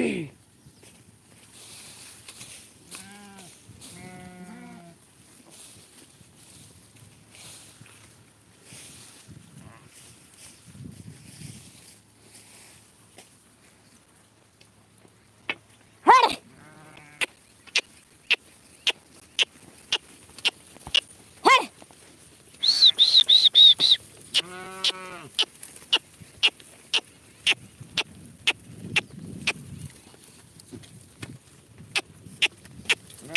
Hey.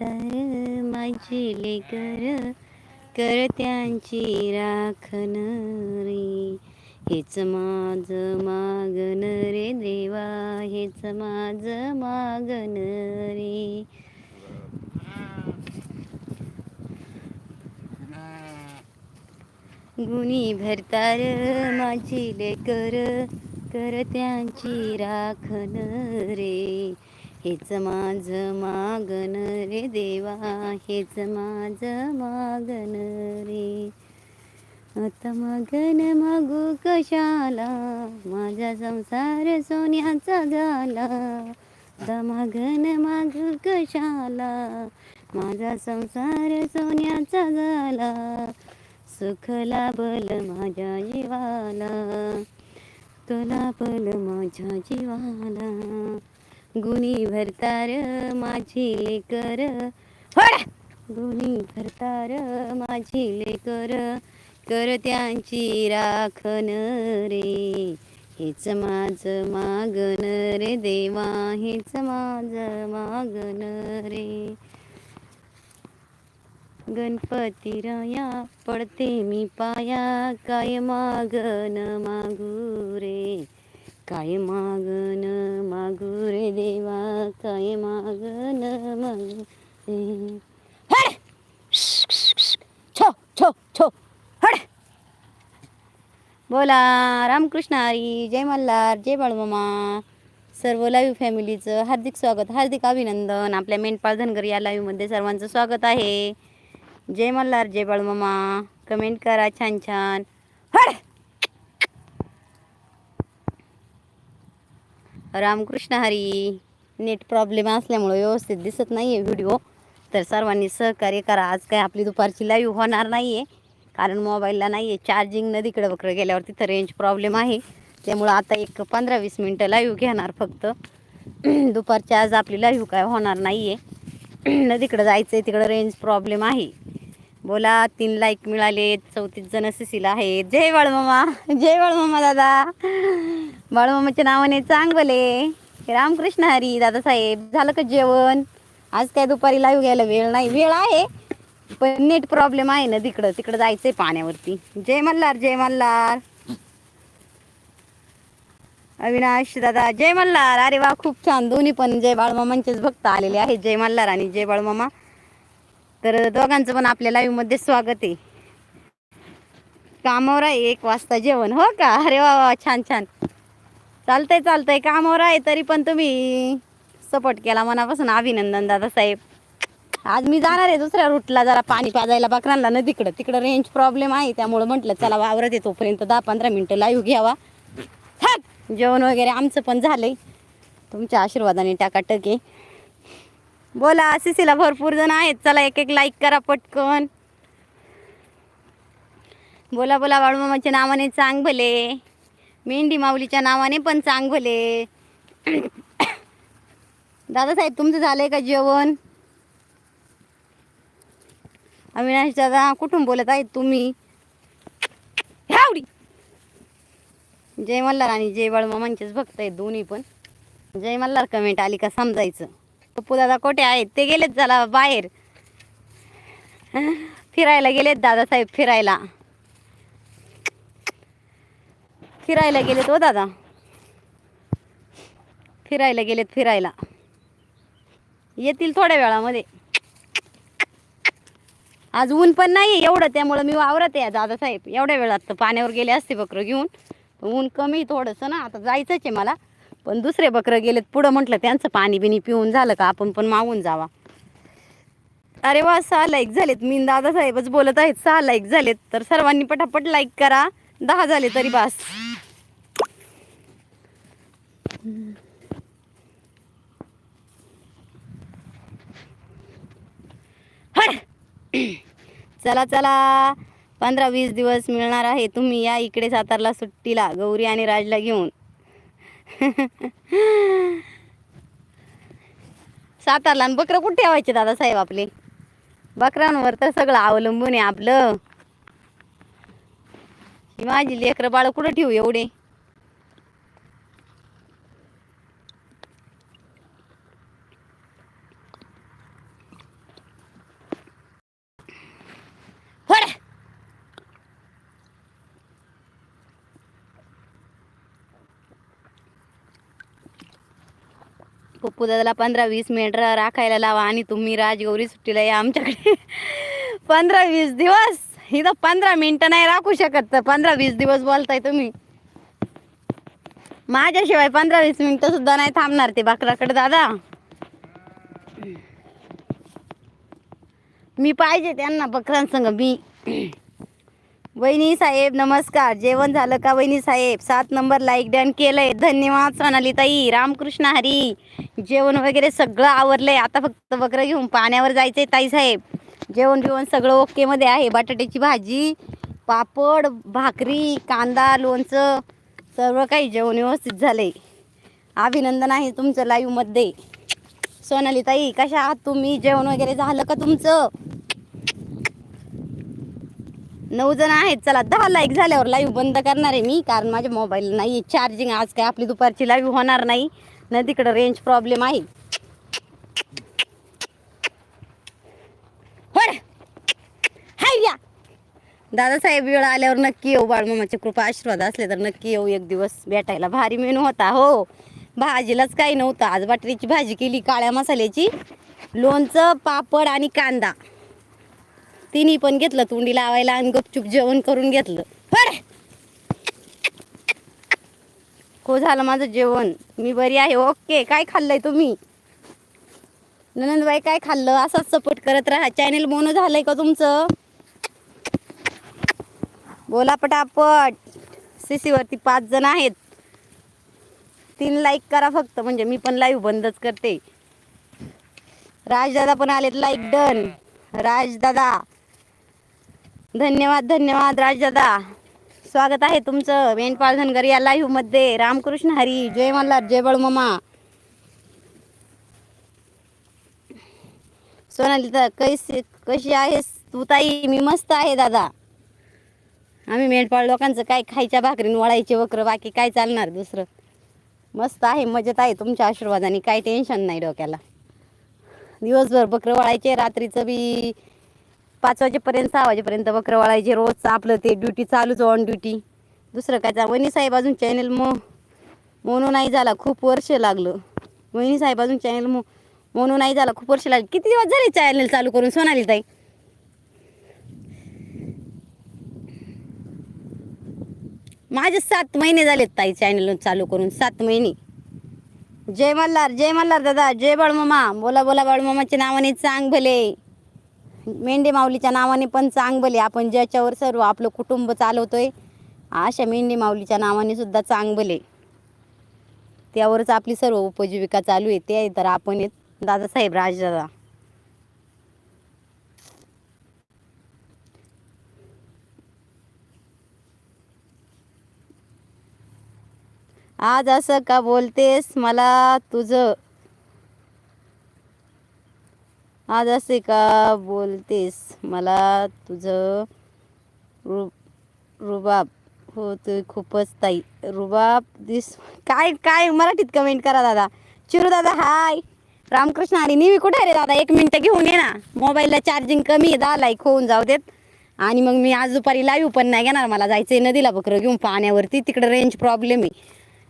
तर माझी लेकर करत्यांची राखण रे. हेच माझ मागन रे देवा हेच माझ मागन रे. गुणी भरतार माझी लेकर करत्यांची राखण रे. हेच माझ मागन रे देवा हेच माझ मागन रे. आता मगन मागू कशाला? माझा संसार सोन्याचा झाला. आता मगन मागू कशाला? माझा संसार सोन्याचा झाला. सुख लाभल माझ्या जीवाला. तुला पल माझ्या जीवाला. गुणी भरतार माझी लेकर. गुणी भरतार माझी लेकर. कर त्यांची राखण रे. हेच माझ मागन रे देवा हेच माझ मागन रे. गणपती राया पडते मी पाया काय मागन मागू रे? काय मागन मागू रे देवा काय मागन मागू रे हड! छो छो छो. हड! बोला रामकृष्ण हरी जय मल्हार जय बाळमामा. सर्व लाईव्ह फॅमिलीचं हार्दिक स्वागत हार्दिक अभिनंदन. आपल्या मेंढपाळ धनगर या लाईव्हमध्ये सर्वांचं स्वागत आहे. जय मल्हार जय बाळमामा. कमेंट करा छान छान. हड! रामकृष्ण हरी. नेट प्रॉब्लेम असल्यामुळं व्यवस्थित दिसत नाही आहे व्हिडिओ तर सर्वांनी सहकार्य करा. आज काय आपली दुपारची लाईव्ह होणार नाही आहे कारण मोबाईलला नाही आहे चार्जिंग नदीकडे वकडं गेल्यावर तिथं रेंज प्रॉब्लेम आहे. त्यामुळं आता एक पंधरा वीस मिनटं लाईव्ह घेणार फक्त. दुपारच्या आज आपली लाईव्ह काय होणार नाही आहे नदीकडं जायचं आहे तिकडं रेंज प्रॉब्लेम आहे. बोला तीन लाईक मिळाले चौतीस जण सिसीला आहेत. जय बाळमामा जय बाळमामा दादा. बाळमामाच्या नावाने चांगले. रामकृष्ण हरी दादासाहेब झालं का जेवण? आज काय दुपारी लाईव्ह घ्यायला वेळ नाही. वेळ आहे पण नेट प्रॉब्लेम आहे ना तिकडं. तिकडं जायचंय पाण्यावरती. जय मल्हार जय मल्हार. अविनाश दादा जय मल्हार. अरे वा खूप छान. दोन्ही पण जय बाळमामांचेच भक्त आलेले आहेत. जय मल्हार आणि जय बाळमामा. तर दोघांचं पण आपल्या लाईव्हमध्ये स्वागत आहे. कामावर आहे एक वाजता जेवण. हो का? अरे वा वा छान छान. चालतंय चालतंय. कामावर आहे तरी पण तुम्ही सपोर्ट केला मनापासून. अभिनंदन दादा साहेब. आज मी जाणार आहे दुसऱ्या रूटला जरा पाणी पाजायला बकरांना नदीकडं तिकडं. रेंज प्रॉब्लेम आहे. त्यामुळं म्हटलं चला वावरत येतो. तोपर्यंत दहा पंधरा मिनटं लाईव्ह घ्यावा. थाक जेवण वगैरे आमचं पण झालंय. तुमच्या आशीर्वादाने टाकाटक आहे बोला सिसीला भरपूर जण आहेत. चला एक एक लाईक करा पटकन. बोला बोला बाळूमामाच्या नावाने चांग भले. मेंढी माऊलीच्या नावाने पण चांग भले. दादासाहेब तुमचं झालंय का जेवण? अविनाश दादा कुठून बोलत आहेत तुम्ही? ह्यावडी जय मल्हार आणि जय बाळूमामांचेच भक्त आहेत दोन्ही पण. जय मल्हार कमेंट आली का समजायचं. दादा कोठे आहेत? ते गेलेत झाला बाहेर. फिरायला गेलेत दादासाहेब फिरायला. फिरायला गेलेत हो दादा. फिरायला गेलेत फिरायला. येतील थोड्या वेळामध्ये. आज ऊन पण नाही एवढं त्यामुळं मी वावरत आहे दादासाहेब. एवढ्या वेळात तर पाण्यावर गेले असते बकरं घेऊन. ऊन कमी थोडंसं ना आता जायचंच आहे मला. पण दुसरे बकरं गेलेत पुढं म्हटलं त्यांचं पाणी बिणी पिऊन झालं का? आपण पण मागून जावा. अरे वा सहा लाईक झालेत. मी दादा साहेबच बोलत आहेत सहा लाईक झालेत. तर सर्वांनी पटापट लाईक करा. दहा झाले तरी बास. चला चला. पंधरा वीस दिवस मिळणार आहे. तुम्ही या इकडे सातारला सुट्टीला गौरी आणि राजला घेऊन. सातारला आणि बकरं कुठे ठेवायचे दादा साहेब आपले? बकरांवर तर सगळं अवलंबून आहे आपलं. ही माझी लेकरं बाळ कुठं ठेवू एवढे? दादाला पंधरा वीस मिनिट राखायला लावा आणि तुम्ही राजगौरी सुट्टीला या आमच्याकडे. पंधरा वीस दिवस. इथं पंधरा मिनिटं नाही राखू शकत. तर पंधरा वीस दिवस बोलताय तुम्ही. माझ्याशिवाय पंधरा वीस मिनिटं सुद्धा नाही थांबणार ते बाकराकडे दादा. मी पाहिजे त्यांना बकरांसंग मी. वहिनी साहेब नमस्कार. जेवण झालं का वहिनी साहेब? सात नंबर लाईक डन केलंय. धन्यवाद सोनाली ताई रामकृष्ण हरी. जेवण वगैरे सगळं आवरलंय. आता फक्त वगैरे घेऊन पाण्यावर जायचंय ताई साहेब. जेवण बिवण सगळं ओके मध्ये आहे. बटाट्याची भाजी पापड भाकरी कांदा लोणचं सर्व काही जेवण व्यवस्थित झालंय. अभिनंदन आहे तुमचं लाईव्हमध्ये. सोनाली ताई कशा आहात तुम्ही? जेवण वगैरे झालं का तुमचं? नऊ जण आहेत चला दहा लाईक झाल्यावर लाईव्ह बंद करणार आहे मी कारण माझ्या मोबाईल नाही चार्जिंग आज काय आपली दुपारची लाईव्ह होणार नाही. ना तिकडं रेंज प्रॉब्लेम आहे. हाय. या दादासाहेब वेळ आल्यावर नक्की येऊ बाळमामाची कृपा आशीर्वाद असले तर नक्की येऊ एक दिवस भेटायला. भारी मेनू होता हो. भाजीलाच काही नव्हतं आज बटाट्याची भाजी केली काळ्या मसाल्याची लोणचं पापड आणि कांदा. तिन्ही पण घेतलं तोंडी लावायला आणि गपचूप जेवण करून घेतलं. हो झालं माझं जेवण? मी बरी आहे ओके. काय खाल्लंय तुम्ही? ननंदबाई काय खाल्लं? असंच सपोर्ट करत राहा. चॅनेल मोनो झालंय का तुमचं? बोला पटापट. सीसीवरती पाच जण आहेत. तीन लाईक करा फक्त. म्हणजे मी पण लाईव्ह बंदच करते. राजदादा पण आलेत लाईक डन राजदादा. धन्यवाद धन्यवाद राजदादा. स्वागत आहे तुमचं मेंढपाळ धनगर या लाईव्हमध्ये. रामकृष्ण हरी जय मल्हार जय बळमामा सोनाली तर कैसी कशी आहेस? तू ताई मी मस्त आहे दादा. आम्ही मेंढपाळ लोकांचं काय खायच्या भाकरीन वळायचे वक्र बाकी काय चालणार दुसरं? मस्त आहे मजेत आहे तुमच्या आशीर्वादाने. काही टेन्शन नाही डोक्याला. दिवसभर बकरं वळायचे रात्रीचं बी पाच वाजेपर्यंत सहा वाजेपर्यंत बकरं वाळायचे रोज. आपलं ते ड्युटी चालूच ऑन ड्युटी दुसरं काय चा- वहिनी साहेब अजून चॅनल मो मोनो नाही झाला. खूप वर्ष लागलं. वहिनी साहेब अजून चॅनल मो मोनो नाही झाला. खूप वर्ष लागली. किती दिवस झाले चॅनल चालू करून? सोनाली ताई. माझे सात महिने झालेत ताई चॅनल चालू करून. सात महिने. जय मल्हार जय मल्हार दादा. जय बाळमामा. बोला बोला बाळमामाच्या नावाने चांग भले. मेंढे माऊलीच्या नावाने पण चांगबली. आपण ज्याच्यावर सर्व आपलं कुटुंब चालवतोय अशा मेंढे माऊलीच्या नावाने सुद्धा चांगबले. त्यावरच आपली सर्व उपजीविका चालू आहे. ते तर आपण येत दादासाहेब राजदादा. आज असं का बोलतेस? मला तुझं आज असे का बोलतेस मला तुझं रु रुबाब हो तू खूपच ताई. रुबाब दिस काय काय मराठीत कमेंट करा दादा. चिरू दादा हाय रामकृष्ण आणि निवी कुठे रे दादा? एक मिनटं घेऊन ये ना. मोबाईलला चार्जिंग कमी आहे दहा लाईक होऊन जाऊ देत. आणि मग मी आज दुपारी लाईव्ह पण नाही घेणार. मला जायचं आहे नदीला बकरं घेऊन पाण्यावरती. तिकडे रेंज प्रॉब्लेम आहे.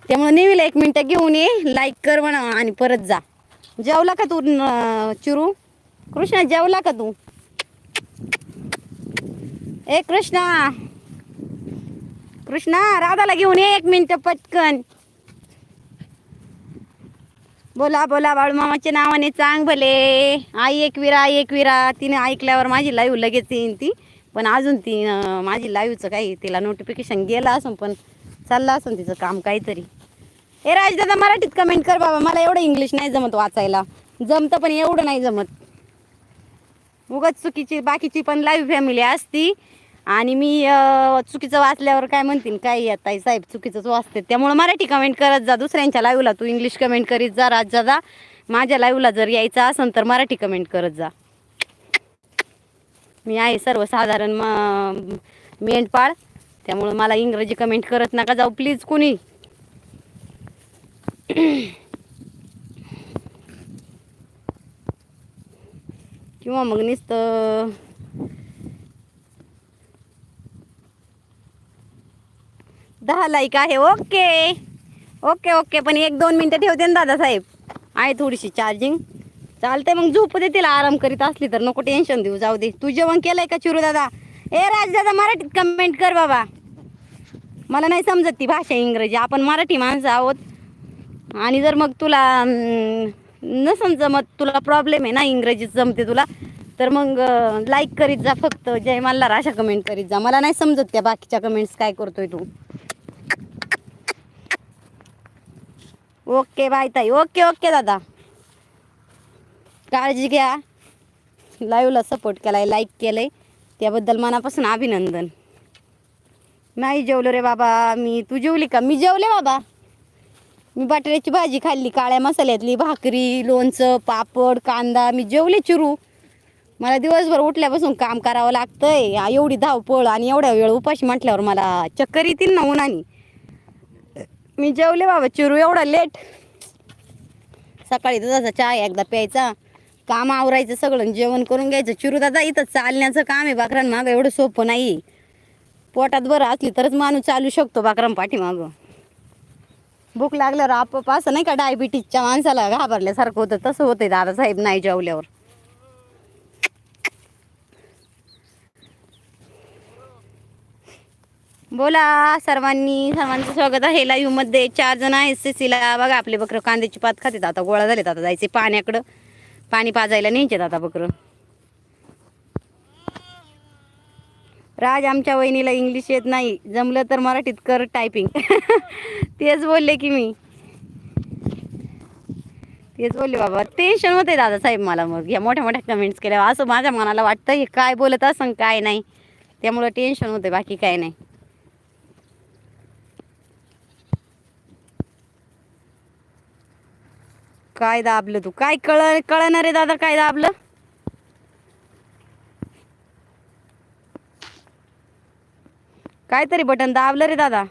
त्यामुळे नेहमीला एक मिनटं घेऊन ये. लाईक कर म्हणा आणि परत जा. जेवला का तू चिरू? कृष्णा जेवला का तू? ए कृष्णा. कृष्णा राधाला घेऊन ये एक मिनिट पटकन. बोला बोला बाळूमामाच्या नावाने चांग भले. आई एकविरा आई एकविरा तिने ऐकल्यावर माझी लाईव्ह लगेच येईन ती. पण अजून ती माझी लाईव्हचं काही तिला नोटिफिकेशन गेलं असून पण चाललं असून तिचं काम काहीतरी. ए राजदादा मराठीत कमेंट कर बाबा. मला एवढं इंग्लिश नाही जमत वाचायला. जमतं पण एवढं नाही जमत. उगाच चुकीची बाकीची पण लाईव्ह फॅमिली असती. आणि मी चुकीचं वाचल्यावर काय म्हणतील? काय येत ताई साहेब चुकीचंच वाचते त्यामुळं मराठी कमेंट करत जा. दुसऱ्यांच्या लाईव्हला तू इंग्लिश कमेंट करीत जा राज दादा माझ्या लाईव्हला जर यायचं असेल तर मराठी कमेंट करत जा. मी आहे सर्वसाधारण म मेंढपाळ. त्यामुळं मला इंग्रजी कमेंट करत नका जाऊ प्लीज कुणी? किंवा मग नुसतं दहा लाईक आहे. ओके ओके ओके पण एक दोन मिनटं ठेवते ना दादासाहेब. आहे थोडीशी चार्जिंग चालते मग झोप दे तिला. आराम करीत असली तर नको टेन्शन देऊ. जाऊ दे. तू जेवण केलंय का चिरू दादा? ए राज दादा मराठीत कमेंट कर बाबा. मला नाही समजत ती भाषा इंग्रजी. आपण मराठी माणसं आहोत. आणि जर मग तुला नसन जमत तुला प्रॉब्लेम आहे ना इंग्रजीत जमते तुला तर मग लाईक करीत जा फक्त. जय मल्हार अशा कमेंट करीत जा. मला नाही समजत त्या बाकीच्या कमेंट्स काय करतोय तू. ओके बाय ताई. ओके ओके दादा. काळजी घ्या. लाईव्हला सपोर्ट केलाय लाईक केलंय. त्याबद्दल मनापासून अभिनंदन. नाही जेवलो रे बाबा मी. तू जेवली का? मी जेवले बाबा. मी बटाट्याची भाजी खाल्ली काळ्या मसाल्यातली भाकरी लोणचं पापड कांदा मी जेवले चिरू. मला दिवसभर उठल्यापासून काम करावं लागतंय. एवढी धावपळ आणि एवढ्या वेळ उपाशी म्हटल्यावर मला चक्कर येतील ना उन्हानी. मी जेवले बाबा चिरू एवढा लेट सकाळी दुधाचा चहा एकदा प्यायचा. काम आवरायचं सगळं जेवण करून घ्यायचं. चिरू दादा इथं चालण्याचं काम आहे बाकरांमागं एवढं सोपं नाही पोटात बरं असली तरच माणूस चालू शकतो बाकरां पाठीमागं भूक लागल्यावर आपोआप असं नाही का डायबिटीजच्या माणसाला घाबरल्यासारखं होतं. तसं होतंय दादासाहेब नाही जेवल्यावर. बोला सर्वांनी सर्वांचं स्वागत आहे. लाईव्हमध्ये चार जण आहेत. सीसीला बघा आपले बकरं कांद्याची पात खातात. आता गोळा झालेत. आता जायचे पाण्याकडं. पाणी पाजायला न्यायचे आता बकरं. राज आमच्या वहिनीला इंग्लिश येत नाही. जमलं तर मराठीत कर टायपिंग तेच बोलले की मी. तेच बोलले बाबा. टेन्शन होते दादासाहेब मला मग. या मोठ्या मोठ्या कमेंट्स केल्या. असं माझ्या मनाला वाटतं हे काय बोलत असं काय नाही. त्यामुळं टेन्शन होते बाकी काय नाही. काय दाबलं तू? काय कळ कळणार रे दादा? काय दाबलं? काहीतरी बटन दाबलं रे दादा.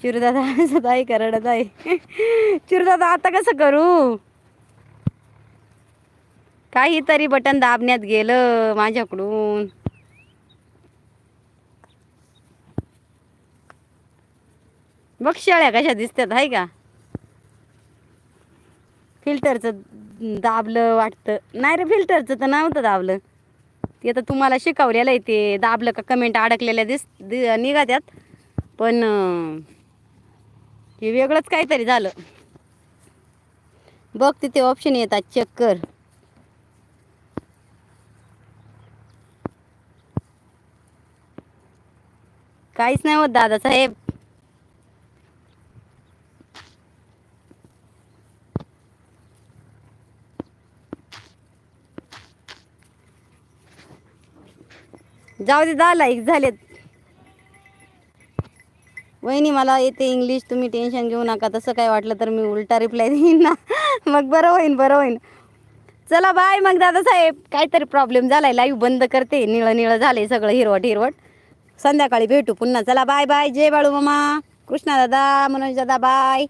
चिरुदादा हसत आहे का रडत आहे चिरुदादा आता कसं करू? काहीतरी बटन दाबण्यात गेलं माझ्याकडून. बघ शेळ्या कशा दिसतात आहे का? फिल्टरचं दाबलं वाटतं. नाही रे फिल्टरचं तर नव्हतं दाबलं. ते आता तुम्हाला शिकवलेलं आहे ते. दाबलं का कमेंट अडकलेल्या दिस निघा त्यात पण हे वेगळंच काहीतरी झालं. बघ तिथे ऑप्शन येतात चेक कर. काहीच नाही होत दादासाहेब जाऊ दे दहा लाईक झालेत. वहिनी मला येते इंग्लिश तुम्ही टेन्शन घेऊ नका. तसं काय वाटलं तर मी उलटा रिप्लाय देईन ना. मग बरं होईन बरं होईन. चला बाय मग दादा साहेब काहीतरी प्रॉब्लेम झालाय लाईव्ह बंद करते. निळं निळं झाले सगळं हिरवट हिरवट. संध्याकाळी भेटू पुन्हा. चला बाय बाय जय बाळू मामा कृष्णा दादा मनोज दादा बाय